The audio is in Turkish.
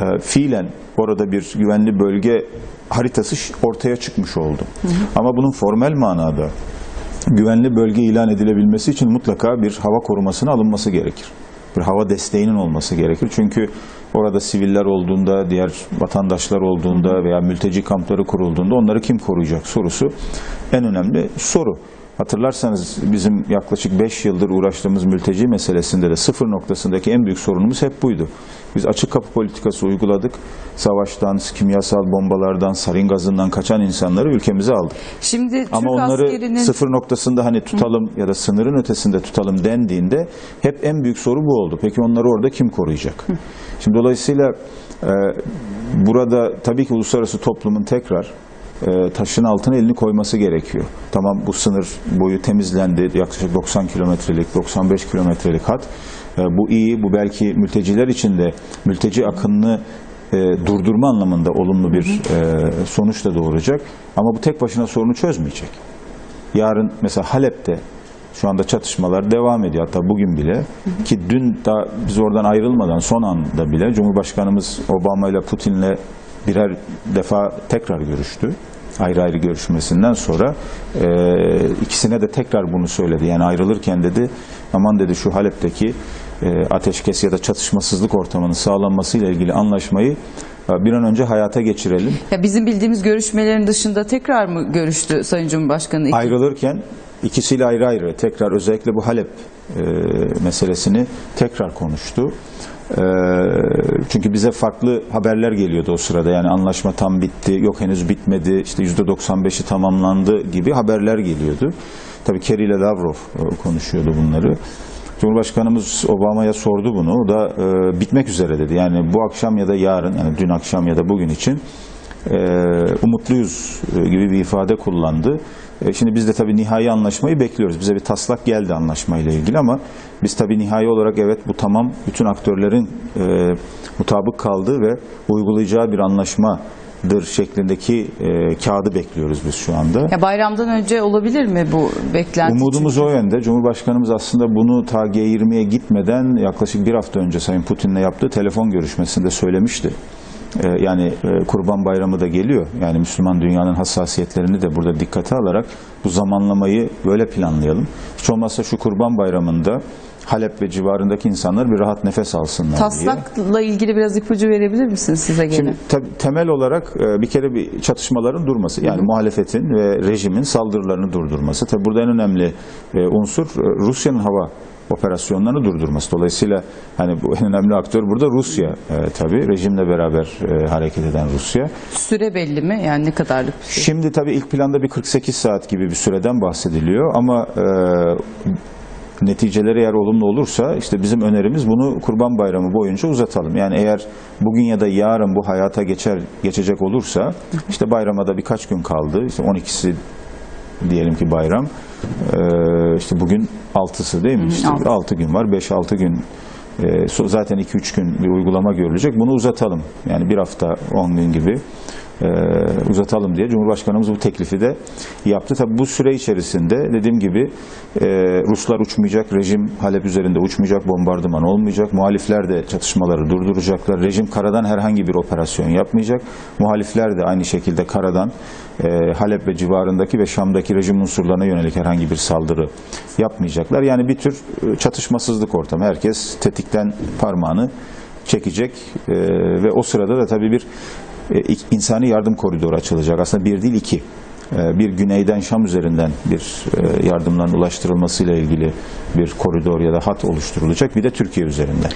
e, fiilen orada bir güvenli bölge haritası ortaya çıkmış oldu. Ama bunun formel manada güvenli bölge ilan edilebilmesi için mutlaka bir hava korumasına alınması gerekir. Bir hava desteğinin olması gerekir. Çünkü orada siviller olduğunda, diğer vatandaşlar olduğunda veya mülteci kampları kurulduğunda onları kim koruyacak sorusu en önemli soru. Hatırlarsanız bizim yaklaşık 5 yıldır uğraştığımız mülteci meselesinde de sıfır noktasındaki en büyük sorunumuz hep buydu. Biz açık kapı politikası uyguladık. Savaştan, kimyasal bombalardan, sarin gazından kaçan insanları ülkemize aldık. Şimdi Ama Türk onları askerinin sıfır noktasında hani tutalım ya da sınırın ötesinde tutalım dendiğinde hep en büyük soru bu oldu. Peki onları orada kim koruyacak? Şimdi dolayısıyla e, burada tabii ki uluslararası toplumun tekrar taşın altına elini koyması gerekiyor. Tamam bu sınır boyu temizlendi. Yaklaşık 90 kilometrelik, 95 kilometrelik hat. E, bu iyi. Bu belki mülteciler için de mülteci akınını e, durdurma anlamında olumlu bir e, sonuç da doğuracak. Ama bu tek başına sorunu çözmeyecek. Yarın mesela Halep'te şu anda çatışmalar devam ediyor. Hatta bugün bile ki dün daha biz oradan ayrılmadan son anda bile Cumhurbaşkanımız Obama ile Putin'le birer defa tekrar görüştü. Ayrı ayrı görüşmesinden sonra e, ikisine de tekrar bunu söyledi. Yani ayrılırken dedi aman dedi şu Halep'teki e, ateşkes ya da çatışmasızlık ortamının sağlanmasıyla ilgili anlaşmayı e, bir an önce hayata geçirelim. ya bizim bildiğimiz görüşmelerin dışında tekrar mı görüştü Sayın Cumhurbaşkanı? Ayrılırken ikisiyle ayrı ayrı tekrar özellikle bu Halep e, meselesini tekrar konuştu. E, çünkü bize farklı haberler geliyordu o sırada. Yani anlaşma tam bitti, yok henüz bitmedi, işte %95'i tamamlandı gibi haberler geliyordu. Tabii Kerry ile Lavrov e, konuşuyordu bunları. Cumhurbaşkanımız Obama'ya sordu bunu. O da e, bitmek üzere dedi. Yani bu akşam ya da yarın, yani dün akşam ya da bugün için e, umutluyuz e, gibi bir ifade kullandı. E, şimdi biz de tabii nihai anlaşmayı bekliyoruz. Bize bir taslak geldi anlaşmayla ilgili ama biz tabii nihai olarak evet bu tamam bütün aktörlerin e, mutabık kaldığı ve uygulayacağı bir anlaşmadır şeklindeki e, kağıdı bekliyoruz biz şu anda. Ya bayramdan önce olabilir mi bu beklenti? Umudumuz o yönde. Cumhurbaşkanımız aslında bunu ta G20'ye gitmeden yaklaşık bir hafta önce Sayın Putin'le yaptığı telefon görüşmesinde söylemişti. Ee, yani e, Kurban Bayramı da geliyor. Yani Müslüman dünyanın hassasiyetlerini de burada dikkate alarak bu zamanlamayı böyle planlayalım. Hiç olmazsa şu Kurban Bayramı'nda Halep ve civarındaki insanlar bir rahat nefes alsınlar diye. Taslakla ilgili biraz ipucu verebilir misiniz size gene? Şimdi te- temel olarak e, bir kere bir çatışmaların durması yani muhalefetin ve rejimin saldırılarını durdurması. Tabi burada en önemli e, unsur Rusya'nın hava operasyonlarını durdurması. Dolayısıyla hani bu en önemli aktör burada Rusya e, tabii rejimle beraber e, hareket eden Rusya. Süre belli mi? Yani ne kadarlık bir süre? Şimdi tabii ilk planda bir 48 saat gibi bir süreden bahsediliyor ama e, neticeleri eğer olumlu olursa işte bizim önerimiz bunu Kurban Bayramı boyunca uzatalım. Yani eğer bugün ya da yarın bu hayata geçer geçecek olursa işte bayrama da birkaç gün kaldı. İşte 12'si diyelim ki bayram. E, işte bugün 6'sı değil mi? İşte altı. 6 gün var. 5-6 gün e, so- zaten 2-3 gün bir uygulama görülecek. Bunu uzatalım. Yani bir hafta 10 gün gibi uzatalım diye Cumhurbaşkanımız bu teklifi de yaptı. Tabi bu süre içerisinde dediğim gibi e, Ruslar uçmayacak, rejim Halep üzerinde uçmayacak, bombardıman olmayacak. Muhalifler de çatışmaları durduracaklar. Rejim karadan herhangi bir operasyon yapmayacak. Muhalifler de aynı şekilde karadan e, Halep ve civarındaki ve Şam'daki rejim unsurlarına yönelik herhangi bir saldırı yapmayacaklar. Yani bir tür e, çatışmasızlık ortamı. Herkes tetikten parmağını çekecek e, ve o sırada da tabii bir e, insani yardım koridoru açılacak. Aslında bir değil iki. E, Bir güneyden Şam üzerinden bir e, yardımların ulaştırılmasıyla ilgili bir koridor ya da hat oluşturulacak. Bir de Türkiye üzerinden.